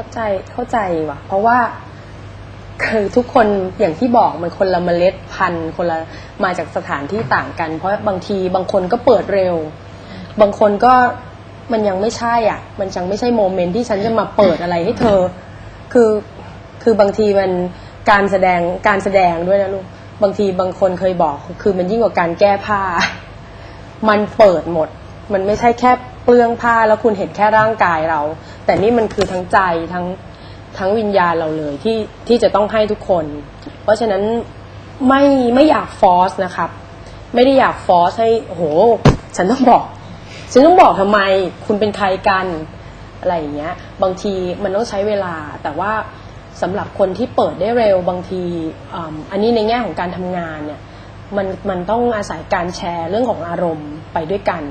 เข้าใจเข้าใจว่ะ เพราะว่าคือทุกคนอย่างที่บอกมันคนละเมล็ดพันธุ์คนละมาจากสถานที่ต่างกัน เพราะบางทีบางคนก็เปิดเร็ว บางคนก็มันยังไม่ใช่อะ มันยังไม่ใช่โมเมนต์ที่ฉันจะมาเปิดอะไรให้เธอ คือคือบางทีมันการแสดงการแสดงด้วยนะลูกบางทีบางคนเคยบอก คือมันยิ่งกว่าการแก้ผ้า มันเปิดหมด มันไม่ใช่แค่ เปลื้องผ้าแล้วคุณเห็นแค่ร่างกายเรา แต่นี่มันคือทั้งใจทั้งทั้งวิญญาณเราเลยที่ที่จะต้องให้ทุกคน เพราะฉะนั้นไม่ไม่อยากฟอสนะครับ ไม่ได้อยากฟอสให้โห ฉันต้องบอก ฉันต้องบอกทำไม คุณเป็นใครกันอะไรอย่างเงี้ย บางทีมันต้องใช้เวลา แต่ว่าสำหรับคนที่เปิดได้เร็วบางทีอ,อันนี้ในแง่ของการทำงานเนี่ยมันมันต้องอาศัยการแชร์เรื่องของอารมณ์ไปด้วยกัน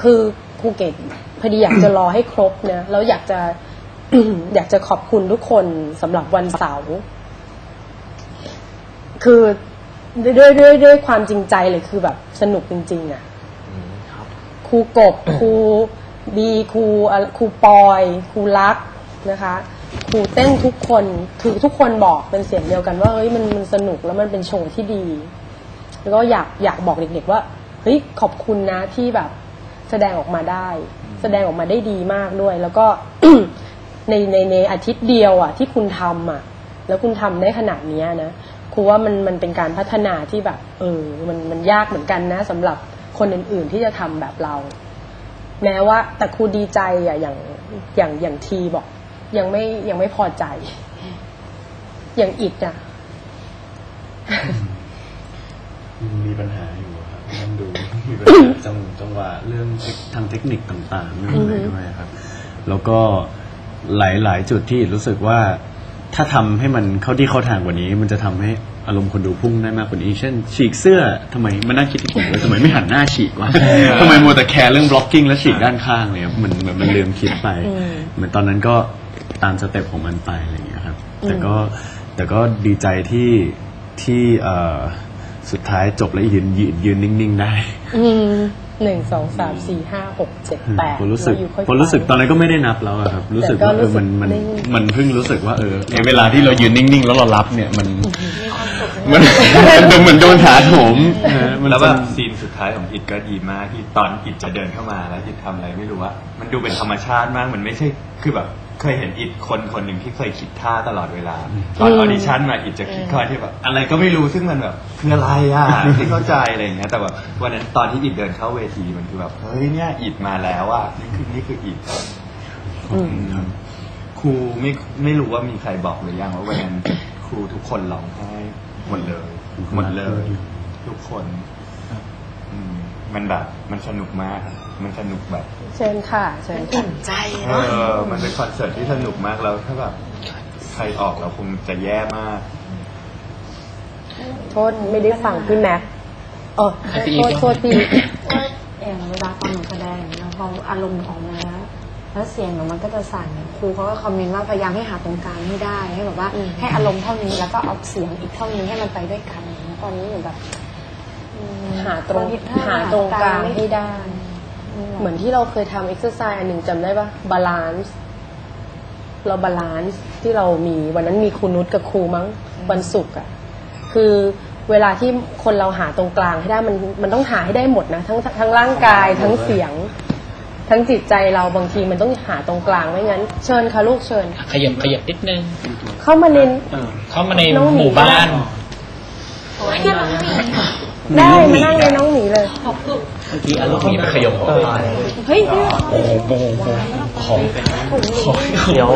คือครูเกตพอดีอยากจะรอให้ครบนะแล้วอยากจะ อยากจะขอบคุณทุกคนสำหรับวันเสาร์คือด้วยด้วยด้วยด้วยความจริงใจเลยคือแบบสนุกจริงๆอะ่ะครูกบครูบีครูอะครูปอยครูรักนะคะครูเต้นทุกคนคือทุกคนบอกเป็นเสียงเดียวกันว่าเฮ้ยมันมันสนุกแล้วมันเป็นโชว์ที่ดี แล้วก็อยากอยากบอกเด็กๆว่าเฮ้ยขอบคุณนะที่แบบ แสดงออกมาได้ แสดงออกมาได้ดีมากด้วย แล้วก็ในในในอาทิตย์เดียวอะ ที่คุณทำอะ แล้วคุณทำได้ขนาดเนี้ยนะครูว่ามันมันเป็นการพัฒนาที่แบบ เออ มันมันยากเหมือนกันนะสำหรับคนอื่น ๆ ที่จะทำแบบเรา แม้ว่า แต่ครูดีใจอะอย่างอย่างอย่างทีบอก ยังไม่ยังไม่พอใจ อย่างอิดอะมีปัญหาอยู่ครับต้องดู มีปัญหาจังจังหวะเรื่องเทคทางเทคนิคต่างๆเรื่องอะไรด้วยครับ แล้วก็หลายๆ จุดที่รู้สึกว่าถ้าทำให้มันเข้าที่เข้าทางกว่านี้ มันจะทำให้อารมณ์คนดูพุ่งได้มากกว่านี้ เช่น ฉีกเสื้อทำไมมานั่งคิดที่ผมเลยทำไมไม่หันหน้าฉีกวะทำไมมัวแต่แคร์เรื่อง blocking และฉีกด้านข้างเลยครับเหมือนเหมือนมันลืมคิดไปอืมเหมือนตอนนั้นก็ตามสเต็ปของมันไปอะไรอย่างเงี้ยครับ แต่ก็แต่ก็ดีใจที่ที่เอ่อ สุดท้ายจบแล้วยืนยืนยืนนิ่งๆ ได้อืมหนึ่งสองสามสี่ห้าหกเจ็ดแปดผมรู้สึกแล้วอยู่ค่อยผมรู้สึกไปตอนนั้นก็ไม่ได้นับแล้วอะครับ รู้สึกแต่ก็ว่าเอรู้อสึกมันมันนิ่งมันเพิ่งรู้สึกว่าเออไอเวลาที่เรายืนนิ่งๆ แล้วเรารับเนี่ยมันมันมันเหมือนโดนถาโถมนะมันแล้วแบบจะซีนสุดท้ายของอิดก็ดีมากที่ตอนอิดจะเดินเข้ามาแล้วอิดทำอะไรไม่รู้ว่ามันดูเป็นธรรมชาติมากมันไม่ใช่คือแบบ เคยเห็นอิดคนคนหนึ่งที่เคยคิดท่าตลอดเวลา ตอนออดิชั่นมาอิดจะคิดท่าที่แบบอะไรก็ไม่รู้ซึ่งมันแบบคืออะไรอะไม่เข้าใจอะไรอย่างเงี้ยแต่แบบวันนั้นตอนที่อิดเดินเข้าเวทีมันคือแบบเฮ้ยเนี่ยอิดมาแล้วอะนี่คือนี่คืออิดอืมครับครูไม่ไม่รู้ว่ามีใครบอกหรือยังว่าวันนั้นครูทุกคนร้องไห้หมดเลยหมดเลย ทุกคน อืมมันแบบมันสนุกมากครับมันสนุกแบบเชิญค่ะเชิญค่ะใจเอเนาะอมันเป็นคอนเสิร์ตที่สนุกมากแล้วถ้าแบบใครออกเราคงจะแย่มาก โทษไม่ได้ฟังพี่แม็กเออโทษโทษพี่อย่างเวลาตอนหนูแสดงอย่างเงี้ยพออารมณ์ออกมาแล้วแล้วเสียงหนูมันก็จะสั่นครูเขาก็คอมเมนต์ว่าพยายามให้หาตรงกลางให้ได้ให้แบบว่าอืมให้อารมณ์เท่านี้แล้วก็เอาเสียงอีกเท่านี้ให้มันไปด้วยกันแล้วตอนนี้หนูแบบอืม หาตรงบทีหาตรงกลางให้ได้อืเหมือนที่เราเคยทำเอ็กซ์ไซส์อันหนึ่งจำได้ปะบาลานซ์เราบาลานซ์ที่เรามีวันนั้นมีครูนุชกับครูมั้งวันศุกร์อะคือเวลาที่คนเราหาตรงกลางให้ได้มันมันต้องหาให้ได้หมดนะทั้งทั้งร่างกายทั้งเสียง ทั้งจิตใจเราบางทีมันต้องหาตรงกลางไม่งั้น เชิญค่ะลูกเชิญ ขยับขยับนิดนึงเข้ามาเน้นเข้ามาในน้องหมีหมู่บ้าน ได้มานั่งในน้องหมีเลย เมื่อกี้อารมณ์มีขยบออกมาเฮ้ยโอ้โหโอ้โหของของเดี๋ยว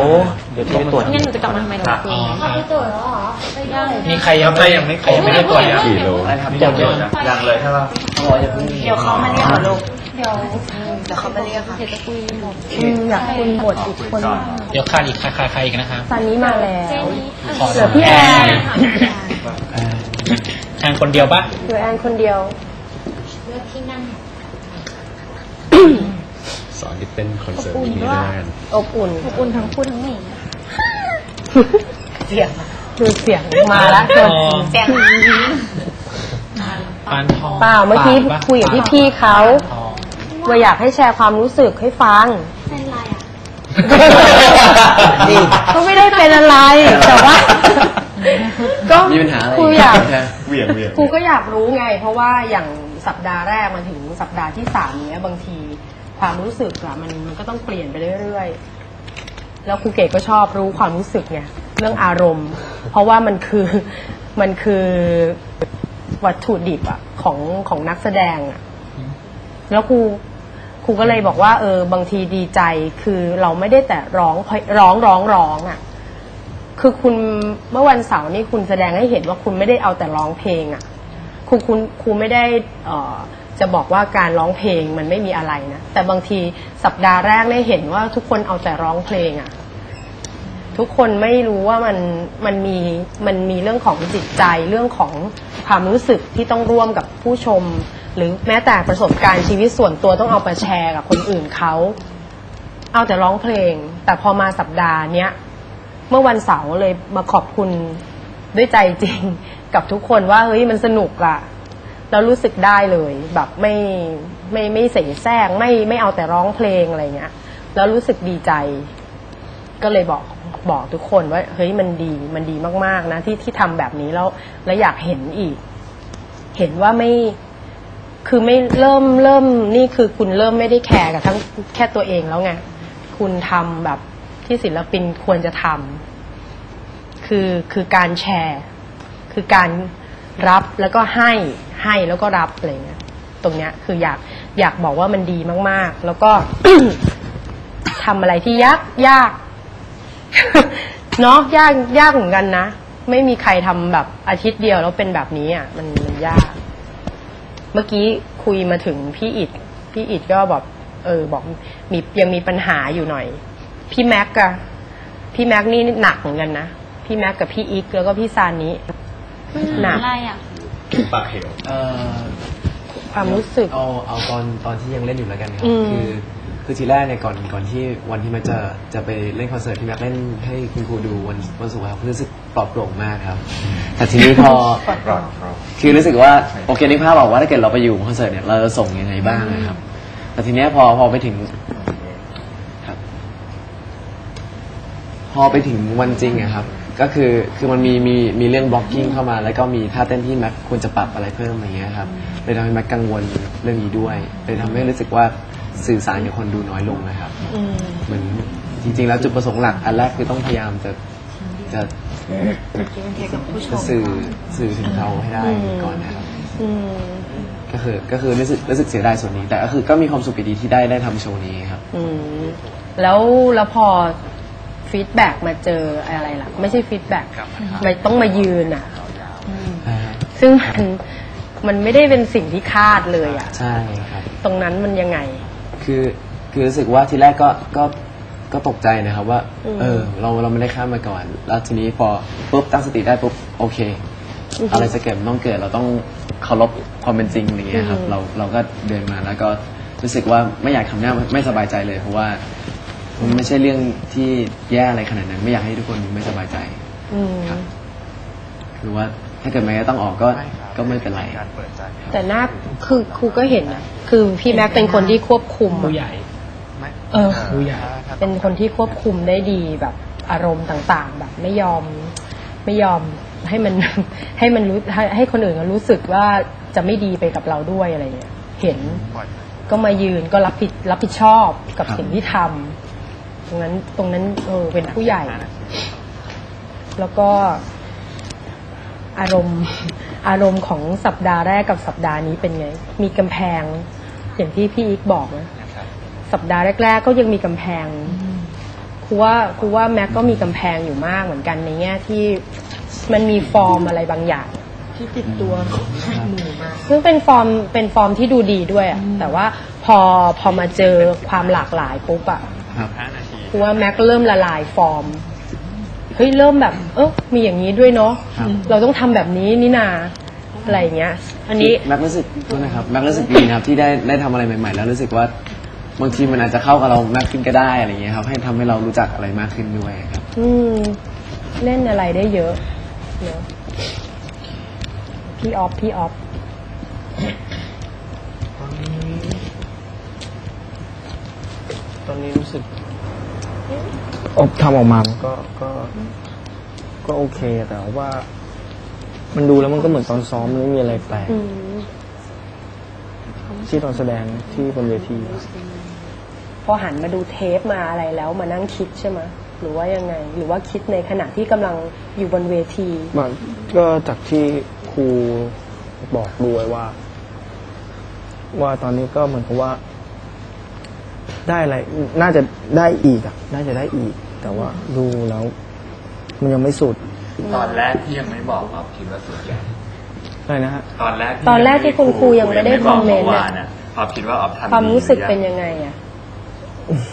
เดี๋ยวพี่ไปตรวจงั้นหนูจะกลับมาทำไมล่ะอ๋อครับไปตรวจแล้วเหรอไปยังมีใครยังไม่ยังไม่ใครยังไม่ได้ตรวจอะกี่โลยังเดี๋ยวนะยังเลยใช่ป่ะเดี๋ยวเขามาเรียกเหรอลูกเดี๋ยวเดี๋ยวเขามาเรียกค่ะเดี๋ยวจะคุยหมดอืมอยากคุยบทอีกคนก่อนเดี๋ยวขาดอีกใครใครใครอีกนะครับซันนี้มาแล้วขอเหลือพี่แอน แอนคนเดียวปะเหลือแอนคนเดียว เลือกที่นั่ง สอนที่เต้นคอนเสิร์ตนี้ได้กันอบอุ่นอุ่นทั้งคู่ทั้งหนีเสียงดูเสียงมาแล้วอ๋อเสียงปานทองเปล่าเมื่อกี้ปะคุยกับพี่พี่ๆเขาทองว่าอยากให้แชร์ความรู้สึกให้ฟังเป็นไรอะก็ไม่ได้เป็นอะไรแต่ว่า ก็มีปัญหาอะไรครูอยากเหวี่ยงเหวี่ยงครูก็อยากรู้ไง เพราะว่าอย่างสัปดาห์แรกมาถึงสัปดาห์ที่สามเนี้ยบางทีความรู้สึกอะมันมันก็ต้องเปลี่ยนไปเรื่อยๆ แล้วครูเก๋ก็ชอบรู้ความรู้สึกไงเรื่องอารมณ์ เพราะว่ามันคือมันคือวัตถุดิบอะของของนักแสดงอะแล้วครูครูก็เลยบอกว่าเออบางทีดีใจคือเราไม่ได้แต่ร้องร้องร้องร้องอะ คือคุณเมื่อวันเสาร์นี่คุณแสดงให้เห็นว่าคุณไม่ได้เอาแต่ร้องเพลงอะ่ะครูคุณครูไม่ได้เอ่อจะบอกว่าการร้องเพลงมันไม่มีอะไรนะแต่บางทีสัปดาห์แรกได้เห็นว่าทุกคนเอาแต่ร้องเพลงอะ่ะทุกคนไม่รู้ว่ามันมันมีมันมีเรื่องของจิตใจเรื่องของความรู้สึกที่ต้องร่วมกับผู้ชม หรือแม้แต่ประสบการณ์ชีวิตส่วนตัวต้องเอาไปแชร์กับคนอื่นเขาเอาแต่ร้องเพลง แต่พอมาสัปดาห์เนี้ย เมื่อวันเสาร์เลยมาขอบคุณด้วยใจจริง กับทุกคนว่าเฮ้ยมันสนุกอะแล้วรู้สึกได้เลยแบบไม่ไม่ไม่เสแสร้งไม่ไม่เอาแต่ร้องเพลงอะไรเงี้ยแล้วรู้สึกดีใจ ก็เลยบอกบอกทุกคนว่าเฮ้ยมันดีมันดีมาก ๆ นะ ที่ที่ทำแบบนี้แล้วแล้วอยากเห็นอีก เห็นว่าไม่คือไม่เริ่มเริ่มนี่คือคุณเริ่มไม่ได้แคร์กับทั้งแค่ตัวเองแล้วไง คุณทำแบบ ที่ศิลปินควรจะทำคือคือการแชร์ คือการรับแล้วก็ให้ให้แล้วก็รับอะไรเงี้ยตรงเนี้ยคืออยากอยากบอกว่ามันดีมาก ๆ แล้วก็ทำอะไรที่ยากยากเนาะยากยากเหมือนกันนะ ไม่มีใครทำแบบอาทิตย์เดียวแล้วเป็นแบบนี้อะมันมันยาก เมื่อกี้คุยมาถึงพี่อิดพี่อิดก็แบบเออ บอกมียังมีปัญหาอยู่หน่อย พี่แม็กอะพี่แม็กนี่หนักเหมือนกันนะ พี่แม็กกับพี่อิกแล้วก็พี่ซานิหนักอะไรอะปากเหวเอ่อความรู้สึกเอาเอาตอนตอนที่ยังเล่นอยู่แล้วกันครัอืบมคือคือทีแรกเนี่ยก่อนก่อนที่วันที่แม็กจะจะไปเล่นคอนเสิร์ตที่แม็กเล่นให้คุณครูดูวันวันศุกร์ครับรู้สึกปลอดโปร่งมากครับ แต่ทีนี้พอรอดรอดคือรู้สึกว่าโอเคนึกภาพออกว่าถ้าเกิดเราไปอยู่คอนเสิร์ตเนี่ยเราจะส่งยังไงบ้างนะครับ แต่ทีเนี้ยพอพอไปถึงครับ พ อไปถึงวันจริงอะครับ ก็คือคือมันมีมีมีเรื่องบล็อกกิ้งเข้ามา แล้วก็มีท่าเต้นที่แม็กควรจะปรับอะไรเพิ่มอะไรเงี้ยครับเลยทำให้แม็กกังวลเรื่องนี้ด้วยเลยทำให้รู้สึกว่าสื่อสารกับคนดูน้อยลงนะครับอืมเหมือนจริง ๆ แล้วจุดประสงค์หลักอันแรกคือต้องพยายามจะจะจะสื่อสื่อถึงเขาให้ได้ก่อนนะครับ อืมก็คือก็คือรู้สึกรู้สึกเสียดายส่วนนี้ แต่ก็คือก็มีความสุขดีที่ได้ได้ทำโชว์นี้ครับ อืมแล้วแล้วพอ ฟีดแบ็กมาเจออะไรล่ะ ไม่ใช่ฟีดแบ็กมันต้องมายืนอะ ซึ่งมันมันไม่ได้เป็นสิ่งที่คาดเลยอะ ใช่ครับ ตรงนั้นมันยังไง คือคือรู้สึกว่าทีแรกก็ก็ก็ตกใจนะครับว่าอืมเออ เราเราไม่ได้ข้ามมาก่อน แล้วทีนี้พอปุ๊บตั้งสติได้ปุ๊บโอเคอือฮึอะไรจะเกิดมันต้องเกิดเราต้องเคารพความเป็นจริงอย่างเงี้ยครับอืมเราเราก็เดินมาแล้วก็รู้สึกว่าไม่อยากทำหน้าไม่สบายใจเลยเพราะว่า มันไม่ใช่เรื่องที่แย่อะไรขนาดนั้น ไม่อยากให้ทุกคนไม่สบายใจ อืมครับ คือว่าถ้าเกิดไม่ต้องออกก็ก็ไม่เป็นไรแต่หน้าคือครูก็เห็นอะคือพี่แม็กเป็นคนที่ควบคุมอะ ผู้ใหญ่เออผู้ใหญ่เป็นคนที่ควบคุมได้ดีแบบอารมณ์ต่างๆ แบบไม่ยอมไม่ยอมให้มัน ให้มันรู้ให้ให้คนอื่นเขารู้สึกว่าจะไม่ดีไปกับเราด้วยอะไรเงี้ยเห็นก็มายืนก็รับผิดรับผิดชอบกับครับ สิ่งที่ทำ ตรงนั้นตรงนั้นเออเป็นผู้ใหญ่ แล้วก็อารมณ์อารมณ์ของสัปดาห์แรกกับสัปดาห์นี้เป็นไง มีกำแพง อย่างที่พี่อีกบอกนะสัปดาห์แรก ๆ ก็ยังมีกำแพงครูว่าครูว่าแม็กก็มีกำแพงอยู่มากเหมือนกันในแง่ที่มันมีฟอร์มอะไรบางอย่างที่ติดตัวซึ่งเป็นฟอร์มเป็นฟอร์มที่ดูดีด้วยอะแต่ว่าพอพอมาเจอความหลากหลายปุ๊บอะ ครับครูว่าแม็กเริ่มละลายฟอร์มเฮ้ยเริ่มแบบ เออมีอย่างนี้ด้วยเนาะครับเราต้องทำแบบนี้นี่นาอะไรอย่างเงี้ย อันนี้ แม็กรู้สึกโทษนะครับแม็กรู้สึกดีนะครับที่ได้ได้ทำอะไรใหม่ ๆ แล้วรู้สึกว่าบางทีมันอาจจะเข้ากับเรามากขึ้นก็ได้อะไรเงี้ยครับให้ทำให้เรารู้จักอะไรมากขึ้นด้วยครับ อืม เล่นอะไรได้เยอะเนอะพี่ออฟพี่ออฟตอนนี้ตอนนี้รู้สึก อบทำออกมามันก็ก็ก็โอเคแต่ว่า มันดูแล้วมันก็เหมือนตอนซ้อมมันไม่มีอะไรแปลกอืมที่ตอนแสดงที่บนเวทีพอหันมาดูเทปมาอะไรแล้วมานั่งคิดใช่ไหมหรือว่ายังไง หรือว่าคิดในขณะที่กำลังอยู่บนเวที มันก็จากที่ครูบอกด้วยว่า ว่าตอนนี้ก็เหมือนกับว่า ได้อะไร น่าจะได้อีกอะน่าจะได้อีก แต่ว่าดูแล้ว มันยังไม่สุด ตอนแรกที่ยังไม่บอกออฟคิดว่าสุดยังอะไรนะฮะตอนแรกตอนแรกที่คุณครูยังไม่ได้คอมเมนต์เมื่ออะวานอะออฟคิดว่าออฟทำความรู้สึกดีเป็นยังไงอะ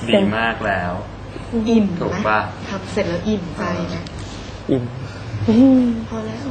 ดีมากแล้ว อิ่มถูกไหมป่ะ ทำเสร็จแล้วอิ่มใจไหมอิ่ม พอแล้ว